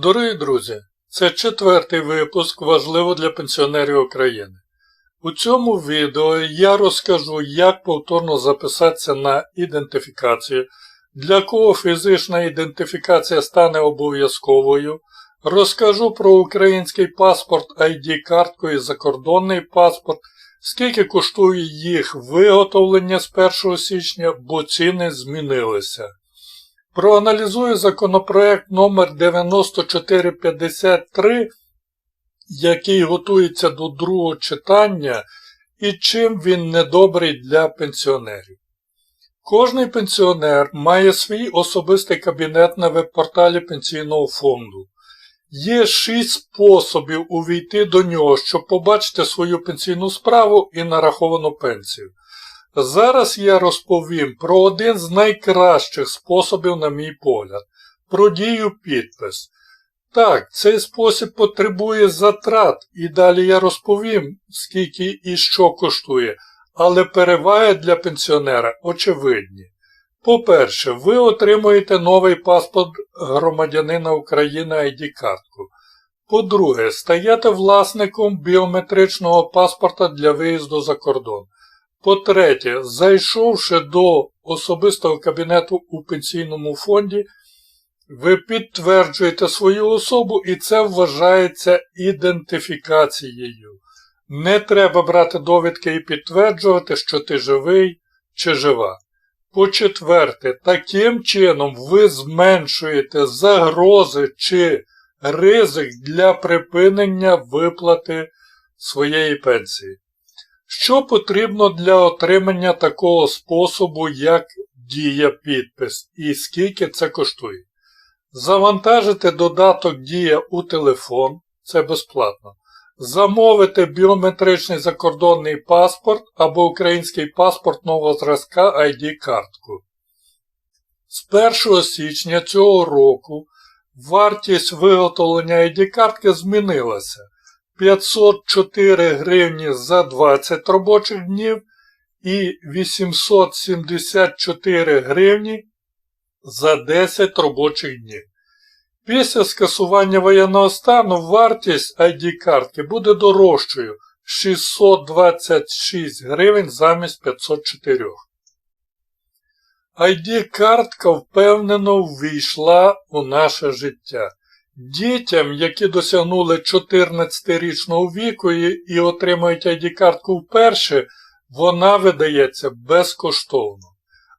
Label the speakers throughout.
Speaker 1: Дорогі друзі, це четвертий випуск важливо для пенсіонерів України. У цьому відео я розкажу, як повторно записатися на ідентифікацію, для кого фізична ідентифікація стане обов'язковою, розкажу про український паспорт ID-картку і закордонний паспорт, скільки коштує їх виготовлення з 1 січня, бо ціни змінилися. Проаналізую законопроект номер 9453, який готується до другого читання і чим він недобрий для пенсіонерів. Кожний пенсіонер має свій особистий кабінет на веб-порталі Пенсійного фонду. Є шість способів увійти до нього, щоб побачити свою пенсійну справу і нараховану пенсію. Зараз я розповім про один з найкращих способів, на мій погляд, про дію підпис. Так, цей спосіб потребує затрат, і далі я розповім, скільки і що коштує, але переваги для пенсіонера очевидні. По-перше, ви отримуєте новий паспорт громадянина України ID-картку. По-друге, стаєте власником біометричного паспорта для виїзду за кордон. По-третє, зайшовши до особистого кабінету у пенсійному фонді, ви підтверджуєте свою особу і це вважається ідентифікацією. Не треба брати довідки і підтверджувати, що ти живий чи жива. По-четверте, таким чином ви зменшуєте загрози чи ризик для припинення виплати своєї пенсії. Що потрібно для отримання такого способу, як дія підпис і скільки це коштує? Завантажити додаток Дія у телефон, це безплатно. Замовити біометричний закордонний паспорт або український паспорт нового зразка ID-картку. З 1 січня цього року вартість виготовлення ID-картки змінилася. 504 гривні за 20 робочих днів і 874 гривні за 10 робочих днів. Після скасування воєнного стану вартість ID-картки буде дорожчою 626 гривень замість 504. ID-картка впевнено ввійшла у наше життя. Дітям, які досягнули 14-річного віку і, отримують ID-картку вперше, вона видається безкоштовно.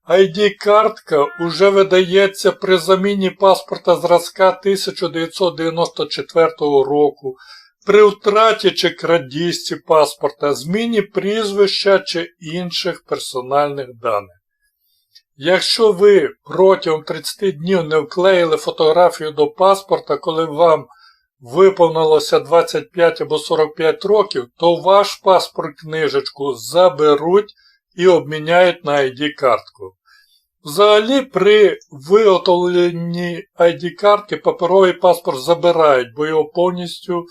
Speaker 1: ID-картка уже видається при заміні паспорта зразка 1994 року, при втраті чи крадіжці паспорта, зміні прізвища чи інших персональних даних. Якщо ви протягом 30 днів не вклеїли фотографію до паспорта, коли вам виповнилося 25 або 45 років, то ваш паспорт книжечку заберуть і обміняють на ID-картку. Взагалі, при виготовленні ID-картки паперовий паспорт забирають, бо його повністю,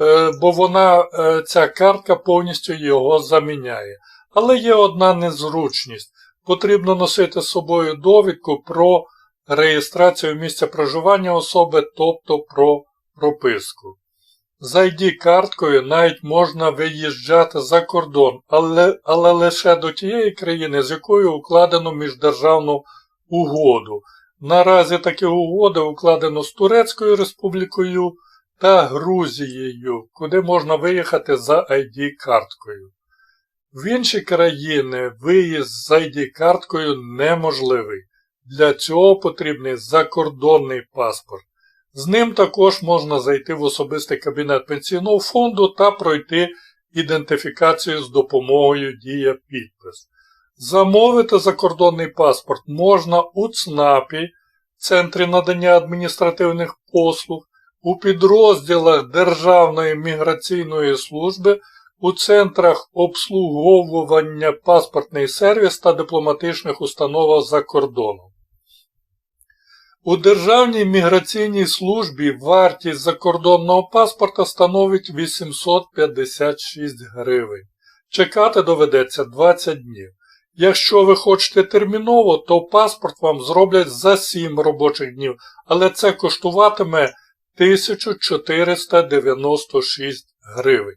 Speaker 1: е, бо вона, е, ця картка повністю його заміняє. Але є одна незручність. Потрібно носити з собою довідку про реєстрацію місця проживання особи, тобто про прописку. З ID-карткою навіть можна виїжджати за кордон, але, але лише до тієї країни, з якою укладено міждержавну угоду. Наразі такі угоди укладено з Турецькою Республікою та Грузією, куди можна виїхати за ID-карткою. В інші країни виїзд з ID-карткою неможливий. Для цього потрібний закордонний паспорт. З ним також можна зайти в особистий кабінет пенсійного фонду та пройти ідентифікацію з допомогою Дія підпис. Замовити закордонний паспорт можна у ЦНАПі, Центрі надання адміністративних послуг, у підрозділах Державної міграційної служби, у центрах обслуговування паспортний сервіс та дипломатичних установах за кордоном. У Державній міграційній службі вартість закордонного паспорта становить 856 гривень. Чекати доведеться 20 днів. Якщо ви хочете терміново, то паспорт вам зроблять за 7 робочих днів, але це коштуватиме 1496 гривень.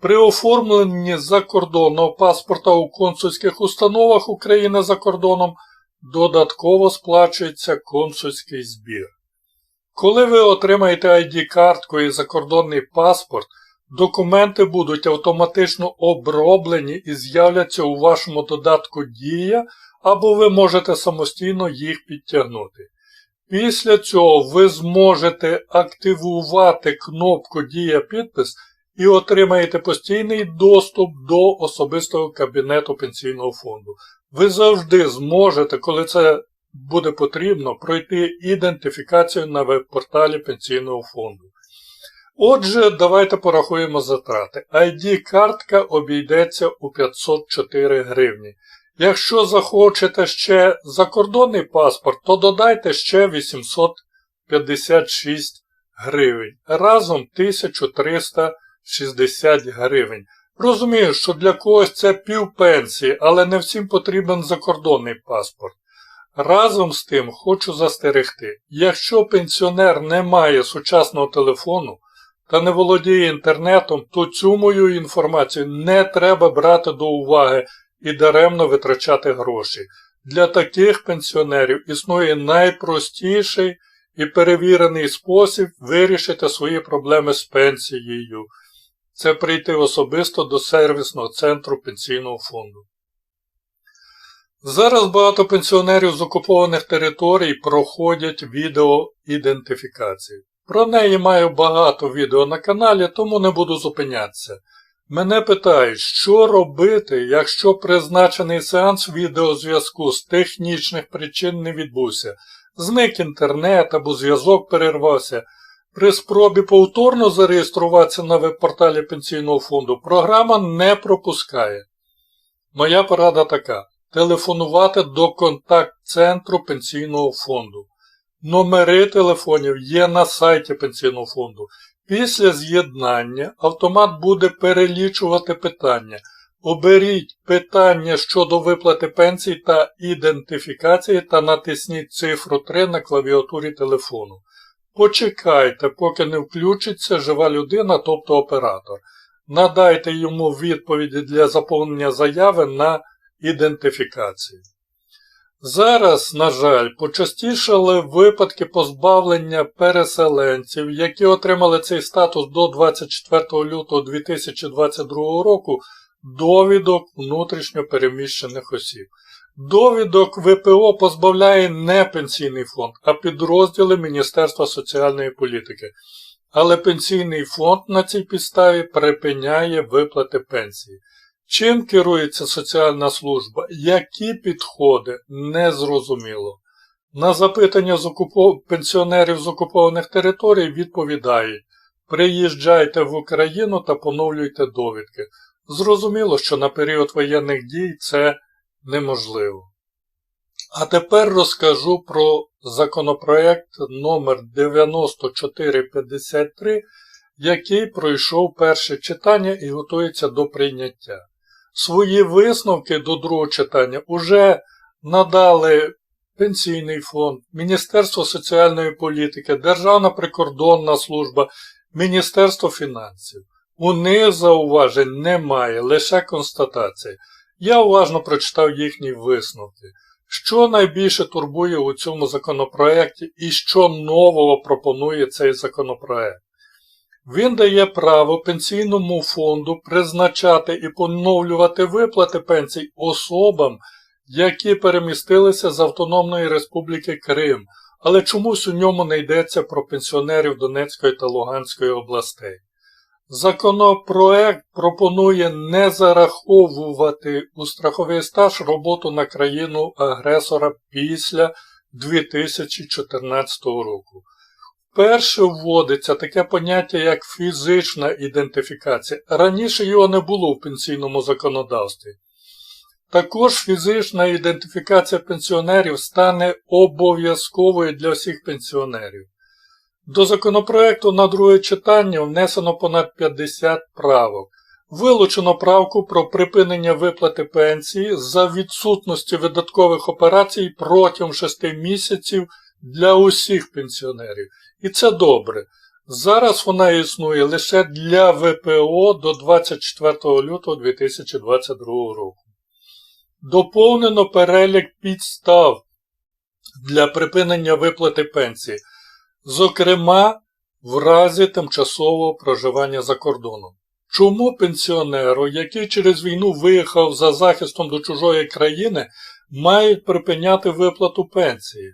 Speaker 1: При оформленні закордонного паспорта у консульських установах України за кордоном додатково сплачується консульський збір. Коли ви отримаєте ID-картку і закордонний паспорт, документи будуть автоматично оброблені і з'являться у вашому додатку Дія, або ви можете самостійно їх підтягнути. Після цього ви зможете активувати кнопку Дія підпис і отримаєте постійний доступ до особистого кабінету пенсійного фонду. Ви завжди зможете, коли це буде потрібно, пройти ідентифікацію на веб-порталі пенсійного фонду. Отже, давайте порахуємо затрати. ID-картка обійдеться у 504 гривні. Якщо захочете ще закордонний паспорт, то додайте ще 856 гривень. Разом 1360 гривень. Розумію, що для когось це півпенсії, але не всім потрібен закордонний паспорт. Разом з тим хочу застерегти, якщо пенсіонер не має сучасного телефону та не володіє інтернетом, то цю мою інформацію не треба брати до уваги і даремно витрачати гроші. Для таких пенсіонерів існує найпростіший і перевірений спосіб вирішити свої проблеми з пенсією. Це прийти особисто до сервісного центру пенсійного фонду. Зараз багато пенсіонерів з окупованих територій проходять відеоідентифікацію. Про неї маю багато відео на каналі, тому не буду зупинятися. Мене питають, що робити, якщо призначений сеанс відеозв'язку з технічних причин не відбувся, зник інтернет або зв'язок перервався. При спробі повторно зареєструватися на веб-порталі пенсійного фонду програма не пропускає. Моя порада така: телефонувати до контакт-центру пенсійного фонду. Номери телефонів є на сайті пенсійного фонду. Після з'єднання автомат буде перелічувати питання. Оберіть питання щодо виплати пенсій та ідентифікації та натисніть цифру 3 на клавіатурі телефону. Почекайте, поки не включиться жива людина, тобто оператор. Надайте йому відповіді для заповнення заяви на ідентифікацію. Зараз, на жаль, почастішали випадки позбавлення переселенців, які отримали цей статус до 24 лютого 2022 року, довідок внутрішньо переміщених осіб. Довідок ВПО позбавляє не пенсійний фонд, а підрозділи Міністерства соціальної політики. Але пенсійний фонд на цій підставі припиняє виплати пенсії. Чим керується соціальна служба? Які підходи? Незрозуміло. На запитання з окупо... пенсіонерів з окупованих територій відповідають приїжджайте в Україну та поновлюйте довідки. Зрозуміло, що на період воєнних дій це неможливо. А тепер розкажу про законопроект номер 9453, який пройшов перше читання і готується до прийняття. Свої висновки до другого читання уже надали Пенсійний фонд, Міністерство соціальної політики, Державна прикордонна служба, Міністерство фінансів. У них зауважень немає, лише констатація. Я уважно прочитав їхні висновки. Що найбільше турбує у цьому законопроекті і що нового пропонує цей законопроект? Він дає право пенсійному фонду призначати і поновлювати виплати пенсій особам, які перемістилися з Автономної Республіки Крим, але чомусь у ньому не йдеться про пенсіонерів Донецької та Луганської областей. Законопроект пропонує не зараховувати у страховий стаж роботу на країну агресора після 2014 року. Вперше вводиться таке поняття, як фізична ідентифікація. Раніше його не було в пенсійному законодавстві. Також фізична ідентифікація пенсіонерів стане обов'язковою для всіх пенсіонерів. До законопроекту на друге читання внесено понад 50 правок. Вилучено правку про припинення виплати пенсії за відсутності видаткових операцій протягом 6 місяців для усіх пенсіонерів. І це добре. Зараз вона існує лише для ВПО до 24 лютого 2022 року. Доповнено перелік підстав для припинення виплати пенсії, зокрема в разі тимчасового проживання за кордоном. Чому пенсіонеру, який через війну виїхав за захистом до чужої країни, мають припиняти виплату пенсії?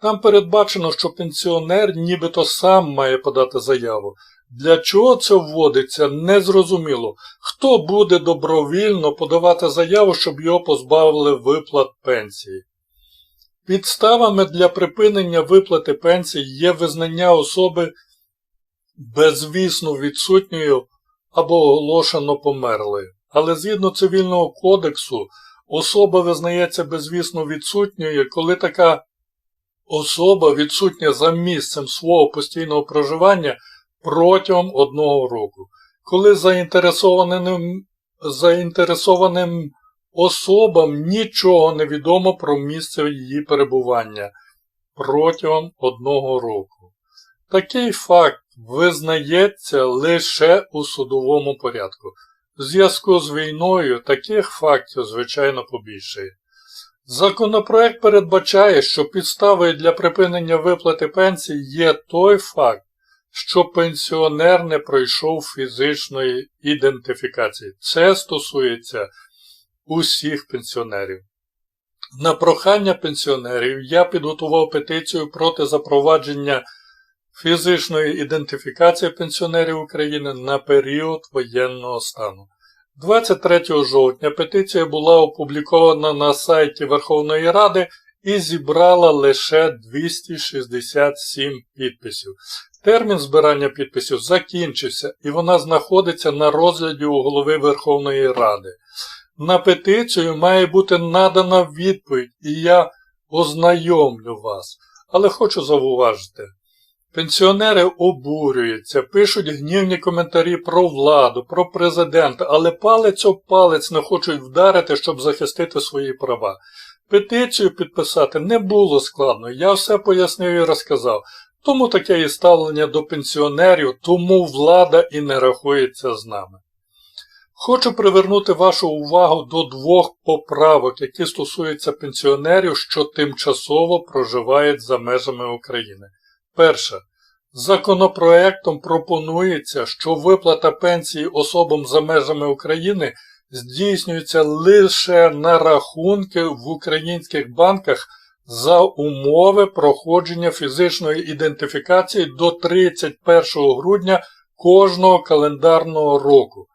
Speaker 1: Там передбачено, що пенсіонер нібито сам має подати заяву. Для чого це вводиться, незрозуміло. Хто буде добровільно подавати заяву, щоб його позбавили виплат пенсії? Підставами для припинення виплати пенсії є визнання особи безвісно відсутньою або оголошено померлою. Але згідно цивільного кодексу, особа визнається безвісно відсутньою, коли така особа відсутня за місцем свого постійного проживання протягом одного року. Коли заінтересованим, заінтересованим особам нічого не відомо про місце її перебування протягом одного року. Такий факт визнається лише у судовому порядку. В зв'язку з війною таких фактів, звичайно, побільшає. Законопроект передбачає, що підставою для припинення виплати пенсії є той факт, що пенсіонер не пройшов фізичної ідентифікації. Це стосується усіх пенсіонерів. На прохання пенсіонерів я підготував петицію проти запровадження фізичної ідентифікації пенсіонерів України на період воєнного стану. 23 жовтня петиція була опублікована на сайті Верховної Ради і зібрала лише 267 підписів. Термін збирання підписів закінчився і вона знаходиться на розгляді у голови Верховної Ради. На петицію має бути надана відповідь, і я ознайомлю вас. Але хочу зауважити. Пенсіонери обурюються, пишуть гнівні коментарі про владу, про президента, але палець об палець не хочуть вдарити, щоб захистити свої права. Петицію підписати не було складно, я все пояснив і розказав. Тому таке і ставлення до пенсіонерів, тому влада і не рахується з нами. Хочу привернути вашу увагу до двох поправок, які стосуються пенсіонерів, що тимчасово проживають за межами України. Перше. Законопроектом пропонується, що виплата пенсії особам за межами України здійснюється лише на рахунки в українських банках за умови проходження фізичної ідентифікації до 31 грудня кожного календарного року.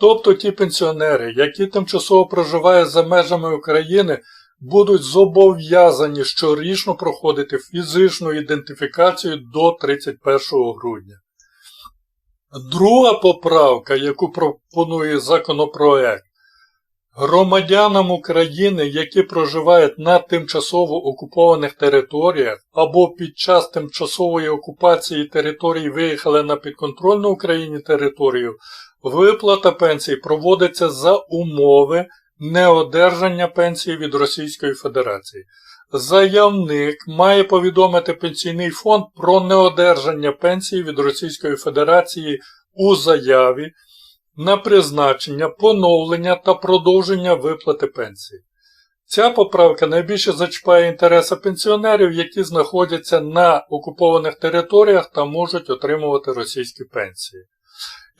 Speaker 1: Тобто ті пенсіонери, які тимчасово проживають за межами України, будуть зобов'язані щорічно проходити фізичну ідентифікацію до 31 грудня. Друга поправка, яку пропонує законопроект, громадянам України, які проживають на тимчасово окупованих територіях або під час тимчасової окупації території виїхали на підконтрольну Україні територію, виплата пенсії проводиться за умови неодержання пенсії від Російської Федерації. Заявник має повідомити пенсійний фонд про неодержання пенсії від Російської Федерації у заяві на призначення, поновлення та продовження виплати пенсії. Ця поправка найбільше зачіпає інтереси пенсіонерів, які знаходяться на окупованих територіях та можуть отримувати російські пенсії.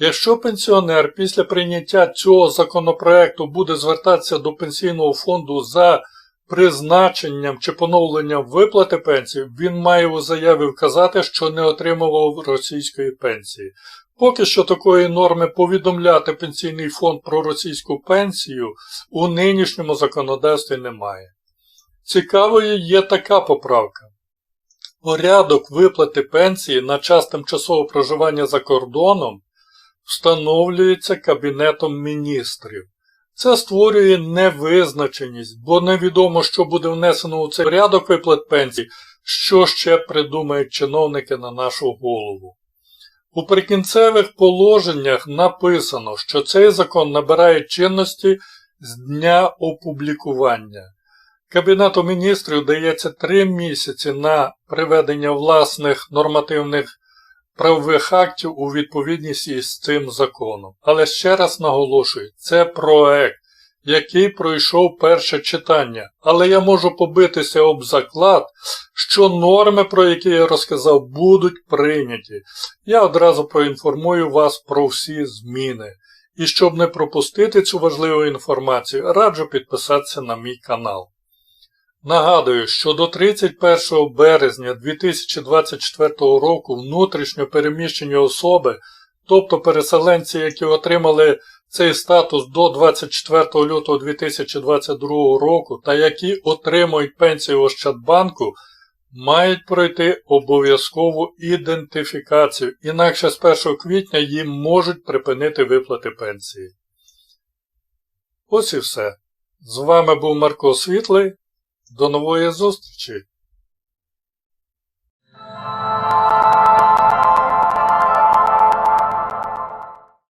Speaker 1: Якщо пенсіонер після прийняття цього законопроекту буде звертатися до пенсійного фонду за призначенням чи поновленням виплати пенсії, він має у заяві вказати, що не отримував російської пенсії. Поки що такої норми повідомляти пенсійний фонд про російську пенсію у нинішньому законодавстві немає. Цікавою є така поправка. Порядок виплати пенсії на час тимчасового проживання за кордоном встановлюється Кабінетом міністрів. Це створює невизначеність, бо невідомо, що буде внесено у цей порядок виплат пенсій, що ще придумають чиновники на нашу голову. У прикінцевих положеннях написано, що цей закон набирає чинності з дня опублікування. Кабінету міністрів дається 3 місяці на приведення власних нормативних правових актів у відповідність із цим законом. Але ще раз наголошую, це проект, який пройшов перше читання. Але я можу побитися об заклад, що норми, про які я розказав, будуть прийняті. Я одразу проінформую вас про всі зміни. І щоб не пропустити цю важливу інформацію, раджу підписатися на мій канал. Нагадую, що до 31 березня 2024 року внутрішньо переміщені особи, тобто переселенці, які отримали цей статус до 24 лютого 2022 року та які отримують пенсію Ощадбанку, мають пройти обов'язкову ідентифікацію, інакше з 1 квітня їм можуть припинити виплати пенсії. Ось і все. З вами був Марко Світлий. До нової зустрічі!